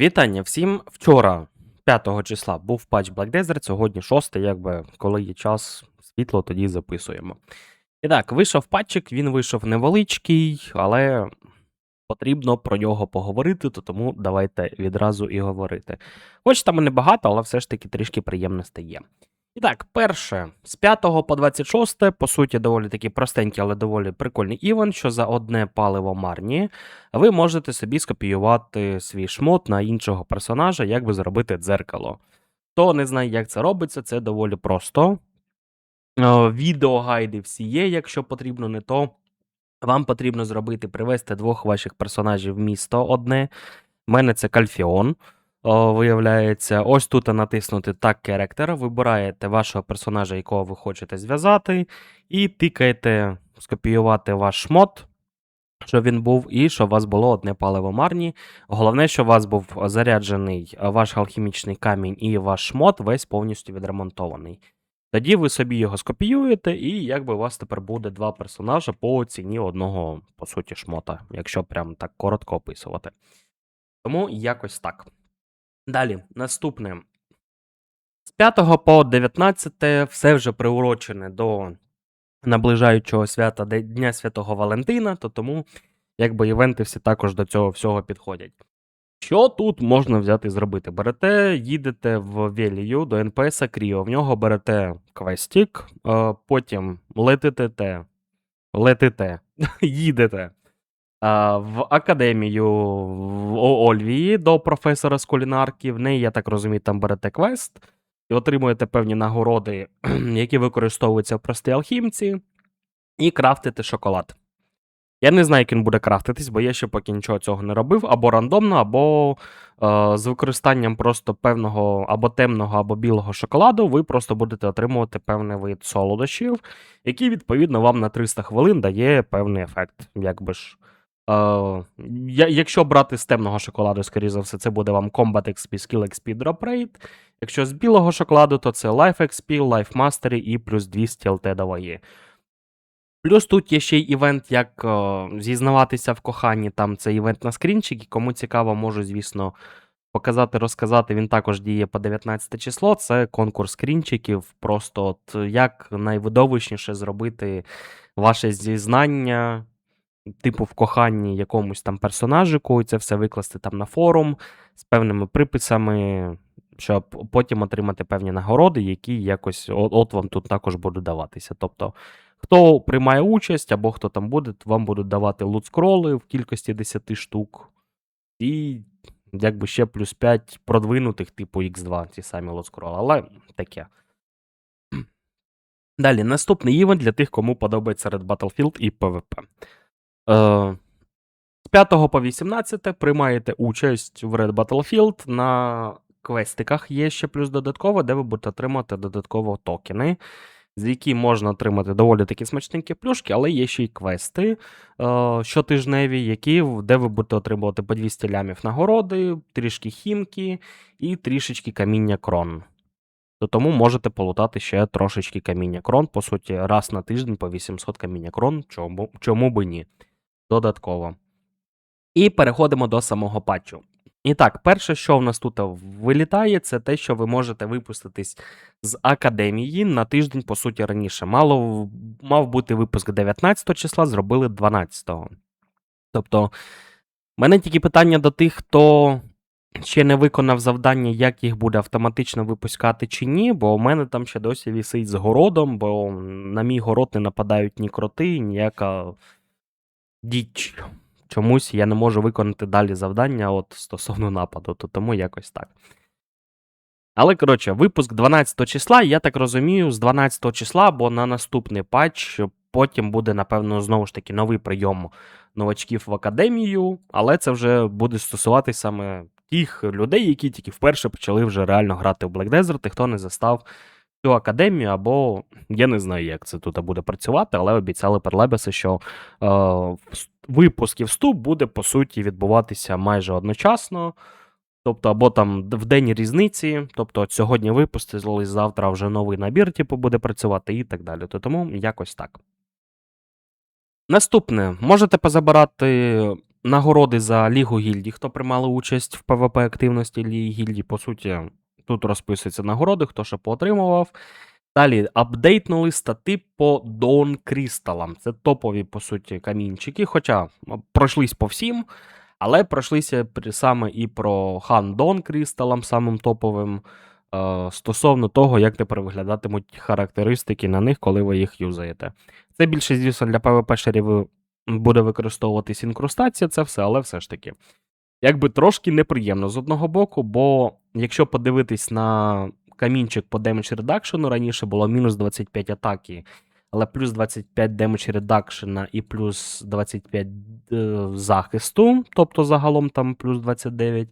Вітання всім. Вчора, 5 числа, був патч Black Desert, сьогодні 6, якби коли є час, світло, тоді записуємо. І так, вийшов патчик, він вийшов невеличкий, але потрібно про нього поговорити, то тому давайте відразу і говорити. Хоч там і небагато, але все ж таки трішки приємно стає. І так, перше, з 5 по 26, по суті, доволі таки простенький, але доволі прикольний івент, що за одне паливо марні ви можете собі скопіювати свій шмот на іншого персонажа, як би зробити дзеркало. Хто не знає, як це робиться, це доволі просто. Е, Відеогайди всі є, якщо потрібно не то. Вам потрібно зробити, привести двох ваших персонажів в місто одне. У мене це Кальфіон. Виявляється, ось тут натиснути так character, вибираєте вашого персонажа, якого ви хочете зв'язати, і тикаєте скопіювати ваш шмот, щоб він був, і щоб у вас було одне паливо марні. Головне, щоб у вас був заряджений ваш алхімічний камінь і ваш шмот весь повністю відремонтований. Тоді ви собі його скопіюєте, і якби у вас тепер буде два персонажа по ціні одного, по суті, шмота, якщо прям так коротко описувати. Тому якось так. Далі, наступне. З 5 по 19 все вже приурочене до наближаючого свята Дня Святого Валентина, то тому якби івенти всі також до цього всього підходять. Що тут можна взяти і зробити? Берете, їдете в Велію до НПСа Кріо, в нього берете квестік, е, потім летите, летите, їдете в академію в Ольвії до професора з кулінарки. В неї, я так розумію, там берете квест і отримуєте певні нагороди, які використовуються в простій алхімці, і крафтите шоколад. Я не знаю, як він буде крафтитись, бо я ще поки нічого цього не робив, або рандомно, або е, з використанням просто певного або темного, або білого шоколаду, ви просто будете отримувати певний вид солодощів, який, відповідно, вам на 300 хвилин дає певний ефект. Якби ж. Е, якщо брати з темного шоколаду, скоріше за все, це буде вам Combat XP, Skill XP, Drop Rate. Якщо з білого шоколаду, то це Life XP, Life Mastery і плюс 200 LT до ваги. Плюс тут є ще й івент, як о, зізнаватися в коханні. Там це івент на скрінчик, і кому цікаво, можу, звісно, показати, розказати. Він також діє по 19 число. Це конкурс скрінчиків. Просто от як найвидовищніше зробити ваше зізнання, типу, в коханні якомусь там персонажику, і це все викласти там на форум з певними приписами, щоб потім отримати певні нагороди, які якось от, вам тут також будуть даватися. Тобто. Хто приймає участь або хто там буде, вам будуть давати лут-скроли в кількості 10 штук. І якби ще плюс 5 продвинутих, типу X2, ті самі лут-скроли. Але таке. Далі, наступний івент для тих, кому подобається Red Battlefield і PvP. Е, з 5 по 18 приймаєте участь в Red Battlefield на квестиках є ще плюс додатково, де ви будете отримати додатково токени з які можна отримати доволі такі смачненькі плюшки, але є ще й квести е, щотижневі, які, де ви будете отримувати по 200 лямів нагороди, трішки хімки і трішечки каміння крон. То тому можете полутати ще трошечки каміння крон, по суті, раз на тиждень по 800 каміння крон, чому, чому би ні. Додатково. І переходимо до самого патчу. І так, перше, що в нас тут вилітає, це те, що ви можете випуститись з академії на тиждень, по суті, раніше. Мало мав бути випуск 19 числа, зробили 12. Тобто, в мене тільки питання до тих, хто ще не виконав завдання, як їх буде автоматично випускати чи ні, бо у мене там ще досі вісить з городом, бо на мій город не нападають ні кроти, ніяка діч. Чомусь я не можу виконати далі завдання от стосовно нападу, то тому якось так. Але, коротше, випуск 12 числа, я так розумію, з 12 числа, бо на наступний патч потім буде, напевно, знову ж таки новий прийом новачків в академію, але це вже буде стосуватися саме тих людей, які тільки вперше почали вже реально грати в Black Desert, і хто не застав цю академію, або я не знаю, як це тут буде працювати, але обіцяли Перлебеси, що е, випуск і вступ буде по суті відбуватися майже одночасно. Тобто, або там в день різниці, тобто от сьогодні випустили, завтра вже новий набір, типу, буде працювати і так далі. То тому якось так. Наступне, можете позабирати нагороди за Лігу гільдій, хто приймали участь в ПВП активності Ліги гільдій, по суті, тут розписуються нагороди, хто що поотримував. Далі апдейтнули стати по Dawn Crystal. Це топові, по суті, камінчики. Хоча м, пройшлись по всім, але пройшлися саме і про Dawn Crystal, самим топовим. е, Стосовно того, як тепер виглядатимуть характеристики на них, коли ви їх юзаєте. Це більше, звісно, для PvP-шерів буде використовуватись інкрустація, це все, але все ж таки. Якби трошки неприємно з одного боку, бо якщо подивитись на камінчик по Damage Reduction, раніше було мінус 25 атаки, але плюс 25 Damage Reduction і плюс 25 е, захисту, тобто загалом там плюс 29.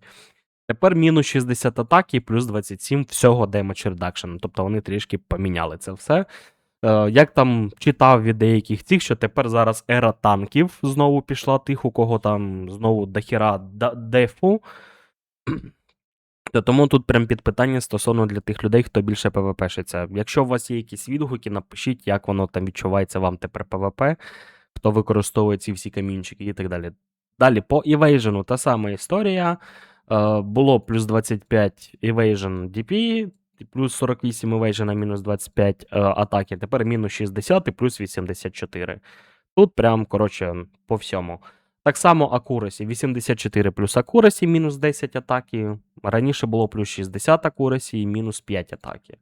Тепер мінус 60 атаки і плюс 27 всього Damage Reduction. Тобто вони трішки поміняли це все. Е, Як там читав від деяких цих, що тепер зараз ера танків знову пішла, тих, у кого там знову дохіра дефу. То тому тут прям під питання стосовно для тих людей, хто більше ПВПшиться. Якщо у вас є якісь відгуки, напишіть, як воно там відчувається вам тепер ПВП, хто використовує ці всі камінчики і так далі. Далі по Evasion та сама історія. Е, було плюс 25 Evasion DP, плюс 48 Evasion, мінус 25 е, атаки. Тепер мінус 60 і плюс 84. Тут прям, коротше, по всьому. Так само Accuracy. 84 плюс Accuracy, мінус 10 атаки. Раніше було плюс 60 Accuracy і мінус 5 атаки.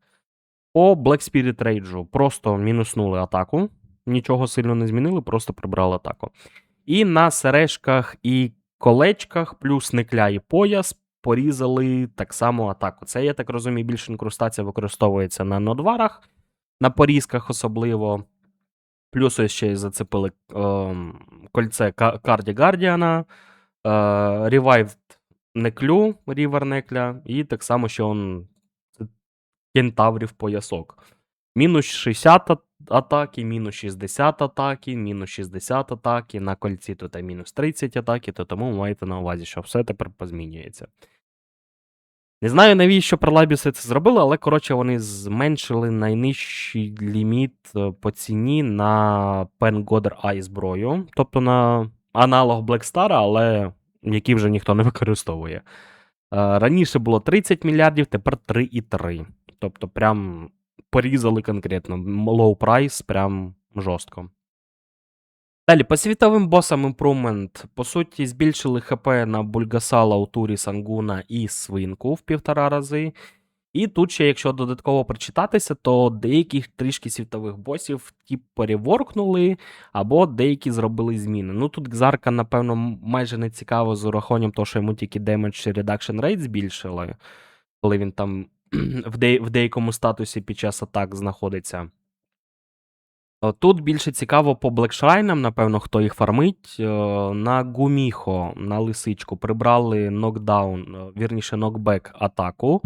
По Black Spirit Rage просто мінуснули атаку. Нічого сильно не змінили, просто прибрали атаку. І на сережках і колечках, плюс некля і пояс, порізали так само атаку. Це, я так розумію, більше інкрустація використовується на нодварах, на порізках особливо. Плюс ще й зацепили ем, кольце Ка- Карді Гардіана, е, Revived Неклю, Рівер Некля, і так само, що он кентаврів поясок. Мінус 60 атаки, мінус 60 атаки, мінус 60 атаки, на кольці тут мінус 30 атаки, то тому маєте на увазі, що все тепер позмінюється. Не знаю, навіщо пролабіси це зробили, але коротше вони зменшили найнижчий ліміт е, по ціні на Pen Goder Eye зброю, тобто на аналог Black Star, але який вже ніхто не використовує. Е, Раніше було 30 мільярдів, тепер 3,3. Тобто, прям порізали конкретно. Low price, прям жорстко. Далі, по світовим босам імпрумент, по суті, збільшили ХП на Бульгасала, Утурі, Сангуна і Свинку в півтора рази. І тут ще, якщо додатково прочитатися, то деяких трішки світових босів ті переворкнули, або деякі зробили зміни. Ну тут Гзарка, напевно, майже не цікаво з урахуванням того, що йому тільки Damage Reduction Rate збільшили, коли він там в, де, в деякому статусі під час атак знаходиться. Тут більше цікаво по блекшрайнам, напевно, хто їх фармить. На Гуміхо, на лисичку прибрали нокдаун, вірніше, нокбек атаку.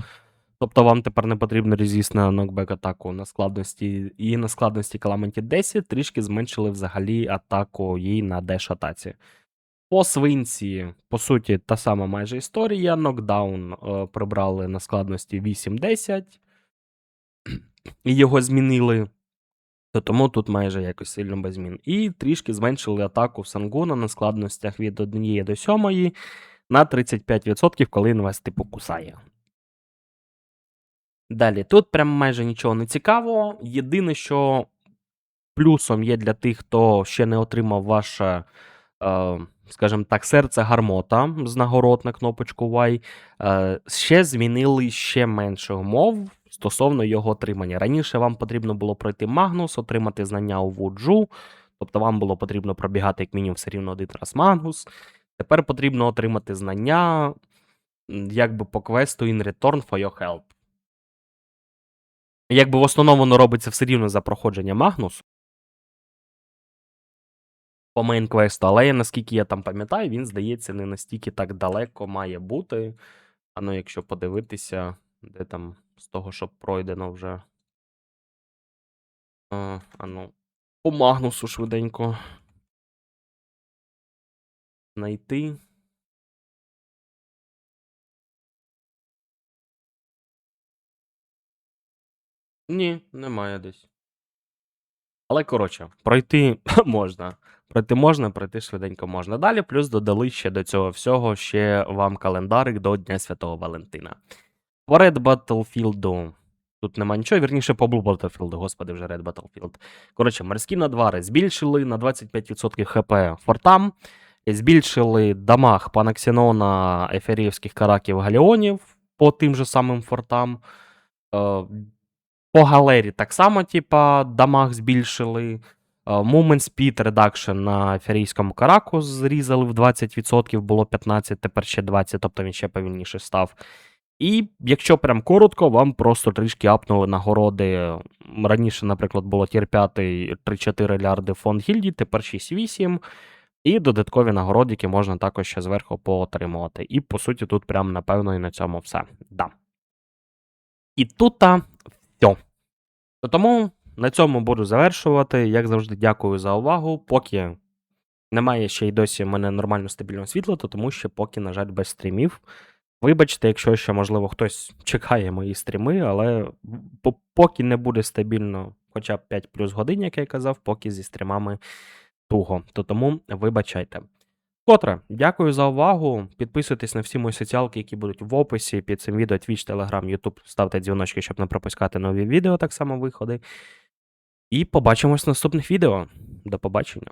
Тобто вам тепер не потрібно резіст на нокбек атаку на складності і на складності Calamity 10 трішки зменшили взагалі атаку їй на деш атаці. По свинці, по суті, та сама майже історія. Нокдаун е, прибрали на складності 8-10, і його змінили. То тому тут майже якось сильно без змін. І трішки зменшили атаку Сангуна на складностях від 1 до 7 на 35%, коли він вас типу кусає. Далі, тут прям майже нічого не цікаво. Єдине, що плюсом є для тих, хто ще не отримав ваше, скажімо так, серце гармота з нагород на кнопочку Y. Е, ще змінили ще менше умов стосовно його отримання. Раніше вам потрібно було пройти Магнус, отримати знання у Вуджу. Тобто вам було потрібно пробігати як мінімум все рівно один раз Магнус. Тепер потрібно отримати знання, якби по квесту in return for your help. Якби в основному воно робиться все рівно за проходження Магнусу. По мейн квесту, але наскільки я там пам'ятаю, він, здається, не настільки так далеко має бути. А ну, якщо подивитися, де там з того, що пройдено вже. А, ну, по Магнусу швиденько. Найти. Ні, немає десь. Але коротше, пройти можна. Пройти можна, пройти швиденько можна. Далі, плюс додали ще до цього всього ще вам календарик до Дня Святого Валентина. По Red Battlefield тут нема нічого, вірніше по Blue Battlefield, господи, вже Red Battlefield. Коротше, морські надвари збільшили на 25% хп фортам, збільшили дамаг Панаксінона, Еферіївських караків, Галіонів по тим же самим фортам. Е, По галері так само, типа, дамаг збільшили. Е, Movement Speed Reduction на ферійському караку зрізали в 20%, було 15, тепер ще 20, тобто він ще повільніше став. І якщо прям коротко, вам просто трішки апнули нагороди. Раніше, наприклад, було тір 5 3-4 лярди фонд гільдії, тепер 6-8. І додаткові нагороди, які можна також ще зверху поотримувати. І по суті, тут прям напевно і на цьому все. Да. І тут все. То Тому на цьому буду завершувати. Як завжди, дякую за увагу. Поки немає ще й досі в мене нормально стабільного світла, то тому що поки, на жаль, без стрімів. Вибачте, якщо ще, можливо, хтось чекає мої стріми, але поки не буде стабільно хоча б 5 плюс годин, як я казав, поки зі стрімами туго. То тому вибачайте. Котре, дякую за увагу. Підписуйтесь на всі мої соціалки, які будуть в описі під цим відео Twitch, Telegram, YouTube. Ставте дзвіночки, щоб не пропускати нові відео, так само виходи. І побачимось в наступних відео. До побачення.